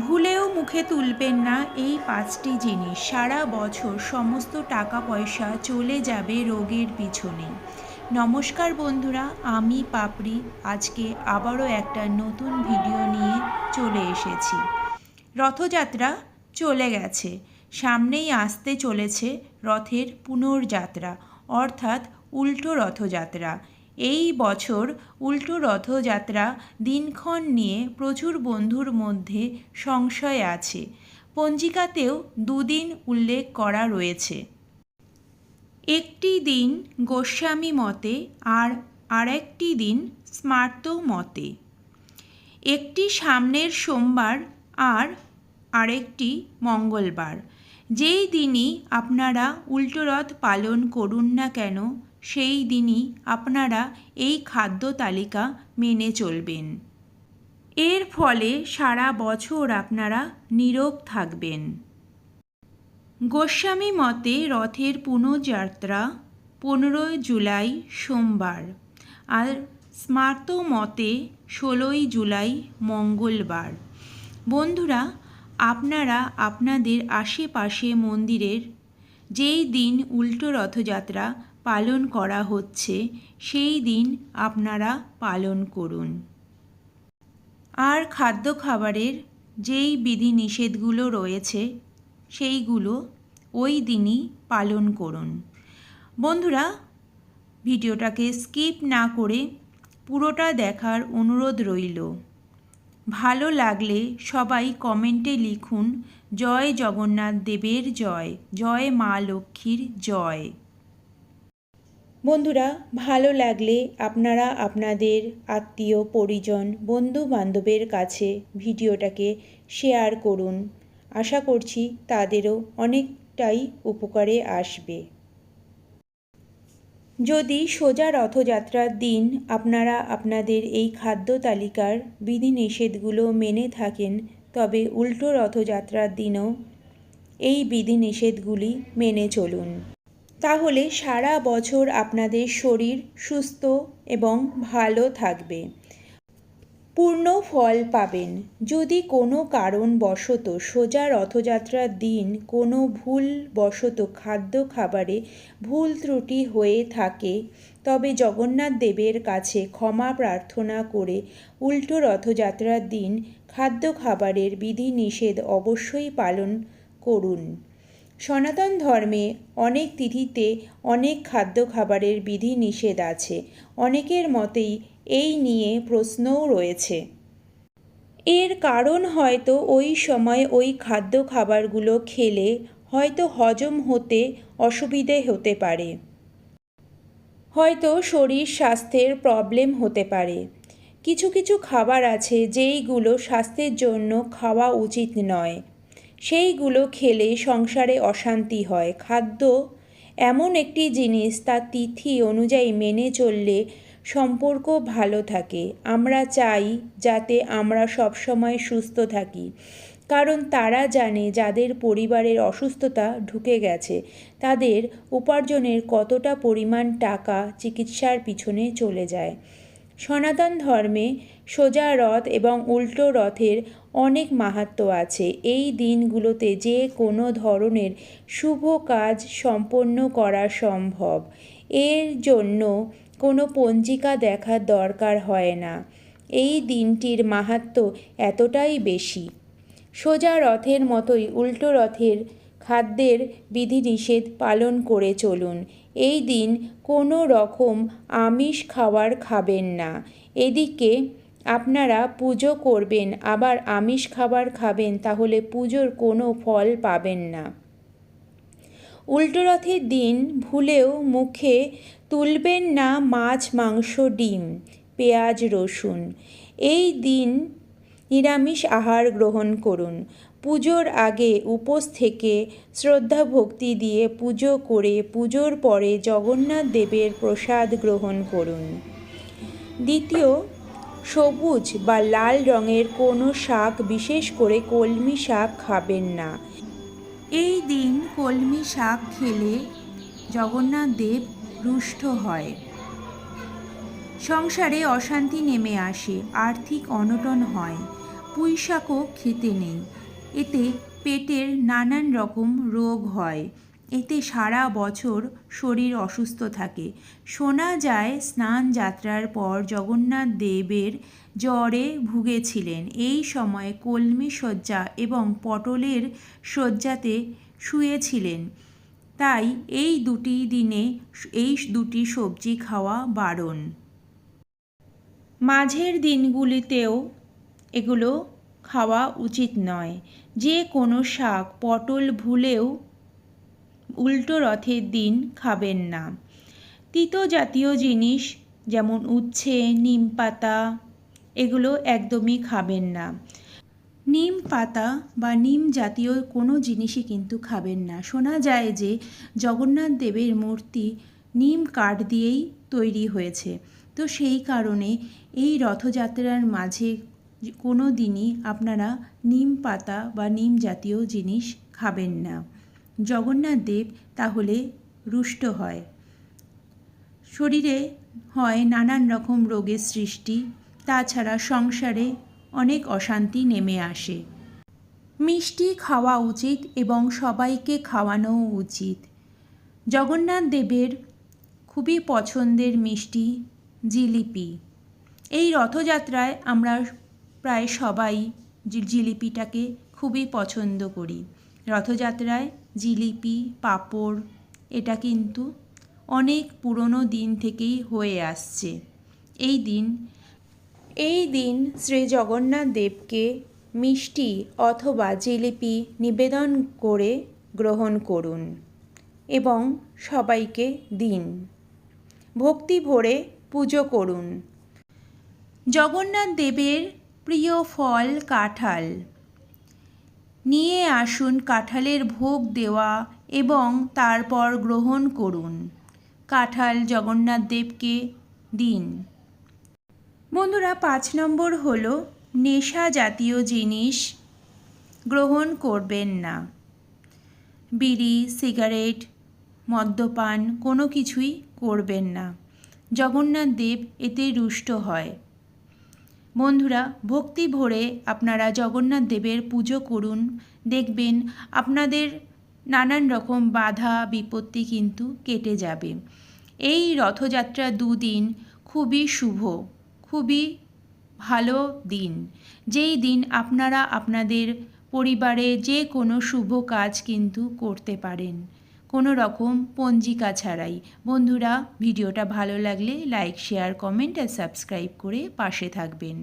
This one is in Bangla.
ভুলেও মুখে তুলবেন না এই পাঁচটি জিনিস। সারা বছর সমস্ত টাকা পয়সা চলে যাবে রোগের পিছনে। নমস্কার বন্ধুরা, আমি পাপড়ি। আজকে আবারও একটা নতুন ভিডিও নিয়ে চলে এসেছি। রথযাত্রা চলে গেছে। সামনেই আসতে চলেছে রথের পুনর্যাত্রা, অর্থাৎ উল্টো রথযাত্রা। এই বছর উল্টো রথযাত্রা দিনক্ষণ নিয়ে প্রচুর বন্ধুর মধ্যে সংশয় আছে। পঞ্জিকাতেও দুদিন উল্লেখ করা রয়েছে। একটি দিন গোস্বামী মতে আর আরেকটি দিন স্মার্ত মতে। একটি সামনের সোমবার আর আরেকটি মঙ্গলবার। যেই দিনই আপনারা উল্টোরথ পালন করুন না কেন সেই দিনই আপনারা এই খাদ্য তালিকা মেনে চলবেন। এর ফলে সারা বছর আপনারা নীরব থাকবেন। গোস্বামী মতে রথের পুনঃযাত্রা পনেরোই জুলাই সোমবার আর স্মার্ত মতে ষোলোই জুলাই মঙ্গলবার। বন্ধুরা, আপনারা আপনাদের আশেপাশে মন্দিরের যেই দিন উল্টো রথযাত্রা পালন করা হচ্ছে, সেই দিন আপনারা পালন করুন। আর খাদ্য খাবারের যেই বিধি নিষেধগুলো রয়েছে, সেইগুলো ওই দিনই পালন করুন। বন্ধুরা, ভিডিওটাকে স্কিপ না করে পুরোটা দেখার অনুরোধ রইল। ভালো লাগলে সবাই কমেন্টে লিখুন, জয় জগন্নাথ দেবের জয় জয় মা লক্ষ্মীর জয়। বন্ধুরা, ভালো লাগলে আপনারা আপনাদের আত্মীয়, পরিজন বন্ধু বান্ধবের কাছে ভিডিওটাকে শেয়ার করুন। আশা করছি তাদেরও অনেকটাই উপকারে আসবে। যদি সোজা রথযাত্রার দিন আপনারা আপনাদের এই খাদ্য তালিকার বিধিনিষেধগুলো মেনে থাকেন, তবে উল্টো রথযাত্রার দিনও এই বিধিনিষেধগুলি মেনে চলুন। তাহলে সারা বছর আপনাদের শরীর সুস্থ এবং ভালো থাকবে। পূর্ণ ফল পাবেন। যদি কোনো কারণবশত সোজা রথযাত্রার দিন কোনো ভুলবশত খাদ্য খাবারে ভুল ত্রুটি হয়ে থাকে, তবে জগন্নাথ দেবের কাছে ক্ষমা প্রার্থনা করে উল্টো রথযাত্রার দিন খাদ্য খাবারের বিধিনিষেধ অবশ্যই পালন করুন। সনাতন ধর্মে অনেক তিথিতে অনেক খাদ্য খাবারের বিধি নিষেধ আছে। অনেকের মতেই এই নিয়ে প্রশ্নও রয়েছে। এর কারণ হয়তো ওই সময় ওই খাদ্য খাবারগুলো খেলে হয়তো হজম হতে অসুবিধে হতে পারে। হয়তো শরীর স্বাস্থ্যের প্রবলেম হতে পারে। কিছু কিছু খাবার আছে যেইগুলো স্বাস্থ্যের জন্য খাওয়া উচিত নয়। সেইগুলো খেলে সংসারে অশান্তি হয়। খাদ্য এমন একটি জিনিস তার তিথি অনুযায়ী মেনে চললে সম্পর্ক ভালো থাকে। আমরা চাই যাতে আমরা সবসময় সুস্থ থাকি। কারণ তারা জানে যাদের পরিবারের অসুস্থতা ঢুকে গেছে, তাদের উপার্জনের কতটা পরিমাণ টাকা চিকিৎসার পিছনে চলে যায়। সনাতন ধর্মে সোজা রথ এবং উল্টো রথের অনেক মাহাত্ম্য আছে। এই দিনগুলোতে যে কোনো ধরনের শুভ কাজ সম্পন্ন করা সম্ভব। এর জন্য কোনো পঞ্জিকা দেখার দরকার হয় না। এই দিনটির মাহাত্ম এতটাই বেশি। সোজা রথের মতোই উল্টো রথের খাদ্যের বিধিনিষেধ পালন করে চলুন। এই দিন কোনো রকম আমিষ খাবার খাবেন না। এদিকে আপনারা পুজো করবেন, আবার আমিষ খাবার খাবেন, তাহলে পুজোর কোনো ফল পাবেন না। উল্টো রথের দিন ভুলেও মুখে তুলবেন না মাছ, মাংস, ডিম, পেঁয়াজ, রসুন। এই দিন নিরামিষ আহার গ্রহণ করুন। পুজোর আগে উপোস থেকে শ্রদ্ধা ভক্তি দিয়ে পুজো করে পুজোর পরে জগন্নাথ দেবের প্রসাদ গ্রহণ করুন। দ্বিতীয় সবুজ বা লাল রঙের কোনো শাক, বিশেষ করে কলমি শাক, খাবেন না। এই দিন কলমি শাক খেলে জগন্নাথ দেব রুষ্ট হয়। সংসারে অশান্তি নেমে আসে, আর্থিক অনটন হয়, পুঁইশাকও খেতে নেই। এতে পেটের নানান রকম রোগ হয়। এতে সারা বছর শরীর অসুস্থ থাকে। শোনা যায় স্নান যাত্রার পর জগন্নাথ দেবের জ্বরে ভুগেছিলেন। এই সময় কলমি শয্যা এবং পটলের শয্যাতে শুয়েছিলেন। তাই এই দুটি দিনে এই দুটি সবজি খাওয়া বারণ। মাঝের দিনগুলিতেও এগুলো খাওয়া উচিত নয়। যে কোনো শাক, পটল ভুলেও উল্টো রথের দিন খাবেন না। তিতো জাতীয় জিনিস যেমন উচ্ছে, নিম পাতা, এগুলো একদমই খাবেন না। নিম পাতা বা নিম জাতীয় কোনো জিনিসই কিন্তু খাবেন না। শোনা যায় যে জগন্নাথ দেবের মূর্তি নিম কাঠ দিয়েই তৈরি হয়েছে। তো সেই কারণে এই রথযাত্রার মাঝে কোনো দিনই আপনারা নিম পাতা বা নিম জাতীয় জিনিস খাবেন না। জগন্নাথ দেব তাহলে রুষ্ট হয়। শরীরে হয় নানান রকম রোগের সৃষ্টি, তাছাড়া সংসারে অনেক অশান্তি নেমে আসে। মিষ্টি খাওয়া উচিত এবং সবাইকে খাওয়ানোও উচিত। জগন্নাথ দেবের খুবই পছন্দের মিষ্টি জিলিপি। এই রথযাত্রায় আমরা প্রায় সবাই জিলিপিটাকে খুবই পছন্দ করি। রথযাত্রায় জিলিপি, পাঁপড়, এটা কিন্তু অনেক পুরনো দিন থেকেই হয়ে আসছে। এই দিন এই দিন শ্রী জগন্নাথ দেবকে মিষ্টি অথবা জিলিপি নিবেদন করে গ্রহণ করুন এবং সবাইকে দিন। ভক্তি ভরে পুজো করুন। জগন্নাথ দেবের প্রিয় ফল কাঁঠাল। নিয়ে আসুন কাঁঠালের ভোগ দেওয়া এবং তারপর গ্রহণ করুন। কাঁঠাল জগন্নাথ দেবকে দিন। বন্ধুরা, পাঁচ নম্বর হল, নেশা জাতীয় জিনিস গ্রহণ করবেন না। বিড়ি, সিগারেট, মদ্যপান কোনো কিছুই করবেন না। জগন্নাথ দেব এতে রুষ্ট হয়। বন্ধুরা, ভক্তি ভরে আপনারা জগন্নাথ দেবের পুজো করুন। দেখবেন আপনাদের নানান রকম বাধা, বিপত্তি কিন্তু কেটে যাবে। এই রথযাত্রা দুদিন খুবই শুভ, খুবই ভালো দিন। যেই দিন আপনারা আপনাদের পরিবারে যে কোনো শুভ কাজ কিন্তু করতে পারেন। কোনো রকম পঞ্জিকা ছাড়াই। বন্ধুরা, ভিডিওটা ভালো লাগলে লাইক, শেয়ার, কমেন্ট আর সাবস্ক্রাইব করে পাশে থাকবেন।